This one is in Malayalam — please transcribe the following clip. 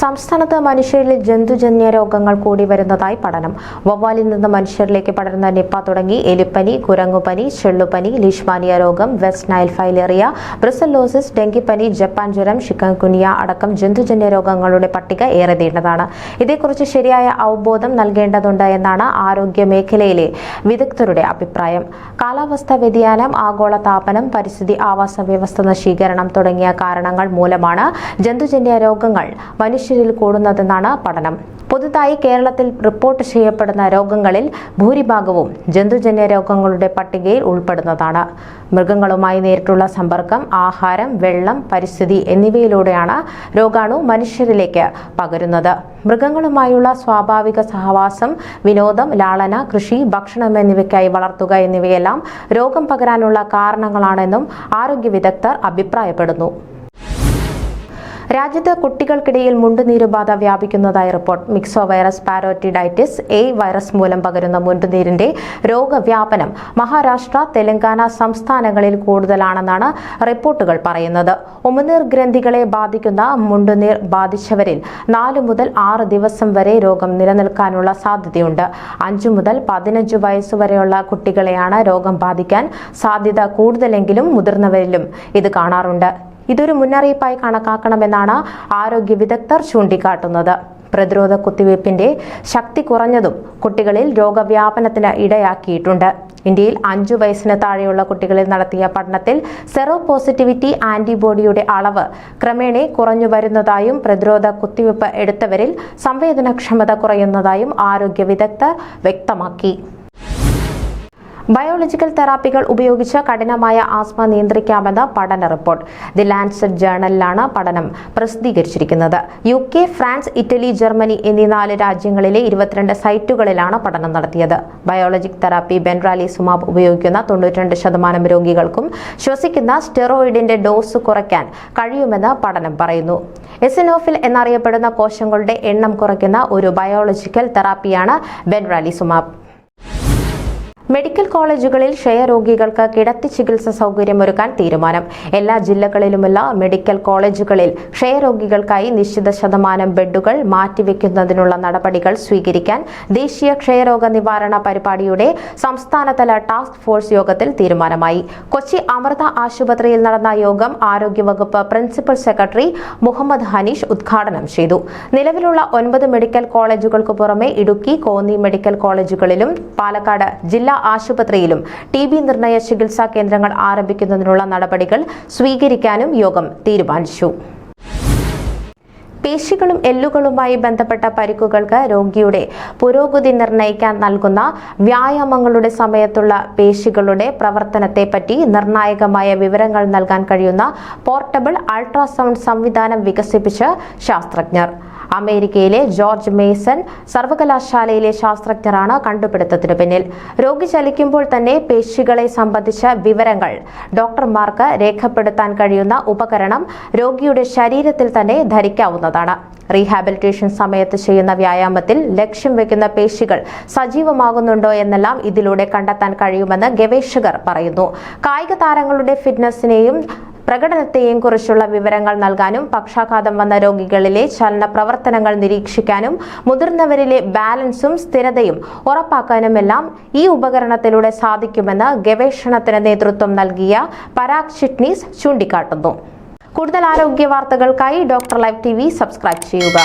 സംസ്ഥാനത്ത് മനുഷ്യരിൽ ജന്തുജന്യ രോഗങ്ങൾ കൂടി വരുന്നതായി പഠനം. വവ്വാലിൽ നിന്ന് മനുഷ്യരിലേക്ക് പടരുന്ന നിപ്പ തുടങ്ങി എലിപ്പനി കുരങ്ങുപനി ചെള്ളുപനി ലിഷ്മാനിയ രോഗം വെസ്റ്റ് നൈൽ ഫൈലേറിയ ബ്രിസലോസിസ് ഡെങ്കിപ്പനി ജപ്പാൻ ജ്വരം ഷിക്കൻകുനിയ അടക്കം ജന്തുജന്യ രോഗങ്ങളുടെ പട്ടിക ഏറെ നീണ്ടതാണ്. ഇതേക്കുറിച്ച് ശരിയായ അവബോധം നൽകേണ്ടതുണ്ട് എന്നാണ് ആരോഗ്യ മേഖലയിലെ വിദഗ്ധരുടെ അഭിപ്രായം. കാലാവസ്ഥാ വ്യതിയാനം ആഗോള താപനം പരിസ്ഥിതി ആവാസ വ്യവസ്ഥ നശീകരണം തുടങ്ങിയ കാരണങ്ങൾ മൂലമാണ് ജന്തുജന്യ രോഗങ്ങൾ മനുഷ്യരിൽ കൂടുന്നതെന്നാണ് പഠനം. പുതുതായി കേരളത്തിൽ റിപ്പോർട്ട് ചെയ്യപ്പെടുന്ന രോഗങ്ങളിൽ ഭൂരിഭാഗവും ജന്തുജന്യ രോഗങ്ങളുടെ പട്ടികയിൽ ഉൾപ്പെടുന്നതാണ്. മൃഗങ്ങളുമായി നേരിട്ടുള്ള സമ്പർക്കം ആഹാരം വെള്ളം പരിസ്ഥിതി എന്നിവയിലൂടെയാണ് രോഗാണു മനുഷ്യരിലേക്ക് പകരുന്നത്. മൃഗങ്ങളുമായുള്ള സ്വാഭാവിക സഹവാസം വിനോദം ലാളന കൃഷി ഭക്ഷണം എന്നിവയ്ക്കായി വളർത്തുക എന്നിവയെല്ലാം രോഗം പകരാനുള്ള കാരണങ്ങളാണെന്നും ആരോഗ്യ വിദഗ്ധർ അഭിപ്രായപ്പെടുന്നു. രാജ്യത്ത് കുട്ടികൾക്കിടയിൽ മുണ്ടുനീരുബാധ വ്യാപിക്കുന്നതായി report. Myxo virus parotiditis A virus മൂലം പകരുന്ന മുണ്ടുനീരിന്റെ രോഗവ്യാപനം മഹാരാഷ്ട്ര തെലങ്കാന സംസ്ഥാനങ്ങളിൽ കൂടുതലാണെന്നാണ് റിപ്പോർട്ടുകൾ പറയുന്നത്. ഉമിനീർ ഗ്രന്ഥികളെ ബാധിക്കുന്ന മുണ്ടുനീർ ബാധിച്ചവരിൽ നാല് മുതൽ ആറ് ദിവസം വരെ രോഗം നിലനിൽക്കാനുള്ള സാധ്യതയുണ്ട്. അഞ്ചു മുതൽ പതിനഞ്ച് വയസ്സുവരെയുള്ള കുട്ടികളെയാണ് രോഗം ബാധിക്കാൻ സാധ്യത കൂടുതലെങ്കിലും മുതിർന്നവരിലും ഇത് കാണാറുണ്ട്. ഇതൊരു മുന്നറിയിപ്പായി കണക്കാക്കണമെന്നാണ് ആരോഗ്യ വിദഗ്ധർ ചൂണ്ടിക്കാട്ടുന്നത്. പ്രതിരോധ കുത്തിവയ്പ്പിന്റെ ശക്തി കുറഞ്ഞതും കുട്ടികളിൽ രോഗവ്യാപനത്തിന് ഇടയാക്കിയിട്ടുണ്ട്. ഇന്ത്യയിൽ അഞ്ചു വയസ്സിന് താഴെയുള്ള കുട്ടികളിൽ നടത്തിയ പഠനത്തിൽ സെറോ പോസിറ്റിവിറ്റി ആന്റിബോഡിയുടെ അളവ് ക്രമേണ കുറഞ്ഞു വരുന്നതായും പ്രതിരോധ കുത്തിവയ്പ്പ് എടുത്തവരിൽ സംവേദനക്ഷമത കുറയുന്നതായും ആരോഗ്യ വിദഗ്ധർ വ്യക്തമാക്കി. ബയോളജിക്കൽ തെറാപ്പികൾ ഉപയോഗിച്ച് കഠിനമായ ആസ്മ നിയന്ത്രിക്കാമെന്ന് പഠന റിപ്പോർട്ട്. ദി ലാൻസെറ്റ് ജേണലിലാണ് പഠനം പ്രസിദ്ധീകരിച്ചിരിക്കുന്നത്. U K France Italy Germany എന്നീ നാല് രാജ്യങ്ങളിലെ ഇരുപത്തിരണ്ട് സൈറ്റുകളിലാണ് പഠനം നടത്തിയത്. ബയോളജിക് തെറാപ്പി ബെൻറാലി ബെൻറാലിസുമാബ് ഉപയോഗിക്കുന്ന തൊണ്ണൂറ്റിരണ്ട് ശതമാനം രോഗികൾക്കും ശ്വസിക്കുന്ന സ്റ്റെറോയിഡിന്റെ ഡോസ് കുറയ്ക്കാൻ കഴിയുമെന്ന് പഠനം പറയുന്നു. എസിനോഫിൽ എന്നറിയപ്പെടുന്ന കോശങ്ങളുടെ എണ്ണം കുറയ്ക്കുന്ന ഒരു ബയോളജിക്കൽ തെറാപ്പിയാണ് ബെൻറാലി ബെൻറാലിസുമാബ്. മെഡിക്കൽ കോളേജുകളിൽ ക്ഷയരോഗികൾക്ക് കിടത്തി ചികിത്സ സൗകര്യമൊരുക്കാൻ തീരുമാനം. എല്ലാ ജില്ലകളിലുമുള്ള മെഡിക്കൽ കോളേജുകളിൽ ക്ഷയരോഗികൾക്കായി നിശ്ചിത ശതമാനം ബെഡുകൾ മാറ്റിവെക്കുന്നതിനുള്ള നടപടികൾ സ്വീകരിക്കാൻ ദേശീയ ക്ഷയരോഗ നിവാരണ പരിപാടിയുടെ സംസ്ഥാനതല ടാസ്ക് ഫോഴ്സ് യോഗത്തിൽ തീരുമാനമായി. കൊച്ചി അമൃത ആശുപത്രിയിൽ നടന്ന യോഗം ആരോഗ്യവകുപ്പ് പ്രിൻസിപ്പൽ സെക്രട്ടറി മുഹമ്മദ് ഹനീഷ് ഉദ്ഘാടനം ചെയ്തു. നിലവിലുള്ള ഒൻപത് മെഡിക്കൽ കോളേജുകൾക്ക് പുറമെ ഇടുക്കി കോന്നി മെഡിക്കൽ കോളേജുകളിലും പാലക്കാട് ജില്ലാ ആശുപത്രിയിലും ടി ബി നിർണയ ചികിത്സാ കേന്ദ്രങ്ങൾ ആരംഭിക്കുന്നതിനുള്ള നടപടികൾ സ്വീകരിക്കാനും യോഗം തീരുമാനിച്ചു. പേശികളും എല്ലുകളുമായി ബന്ധപ്പെട്ട പരിക്കുകൾക്ക് രോഗിയുടെ പുരോഗതി നിർണയിക്കാൻ നൽകുന്ന വ്യായാമങ്ങളുടെ സമയത്തുള്ള പേശികളുടെ പ്രവർത്തനത്തെ പറ്റി നിർണായകമായ വിവരങ്ങൾ നൽകാൻ കഴിയുന്ന പോർട്ടബിൾ അൾട്രാസൗണ്ട് സംവിധാനം വികസിപ്പിച്ച് ശാസ്ത്രജ്ഞർ അമേരിക്കയിലെ ജോർജ് മേസൺ സർവകലാശാലയിലെ ശാസ്ത്രജ്ഞരാണ് കണ്ടുപിടുത്തത്തിനു പിന്നിൽ. രോഗി ചലിക്കുമ്പോൾ തന്നെ പേശികളെ സംബന്ധിച്ച വിവരങ്ങൾ ഡോക്ടർമാർക്ക് രേഖപ്പെടുത്താൻ കഴിയുന്ന ഉപകരണം രോഗിയുടെ ശരീരത്തിൽ തന്നെ ധരിക്കാവുന്നതാണ്. റീഹാബിലിറ്റേഷൻ സമയത്ത് ചെയ്യുന്ന വ്യായാമത്തിൽ ലക്ഷ്യം വെക്കുന്ന പേശികൾ സജീവമാകുന്നുണ്ടോ എന്നെല്ലാം ഇതിലൂടെ കണ്ടെത്താൻ കഴിയുമെന്ന് ഗവേഷകർ പറയുന്നു. കായിക താരങ്ങളുടെ ഫിറ്റ്നസിനെയും പ്രകടനത്തെയും കുറിച്ചുള്ള വിവരങ്ങൾ നൽകാനും പക്ഷാഘാതം വന്ന രോഗികളിലെ ചലന പ്രവർത്തനങ്ങൾ നിരീക്ഷിക്കാനും മുതിർന്നവരിലെ ബാലൻസും സ്ഥിരതയും ഉറപ്പാക്കാനുമെല്ലാം ഈ ഉപകരണത്തിലൂടെ സാധിക്കുമെന്ന് ഗവേഷണത്തിന് നേതൃത്വം നൽകിയ പരാഗ് ചിറ്റ്നീസ് ചൂണ്ടിക്കാട്ടുന്നു. കൂടുതൽ ആരോഗ്യ വാർത്തകൾക്കായി ഡോക്ടർ ലൈവ് ടി സബ്സ്ക്രൈബ് ചെയ്യുക.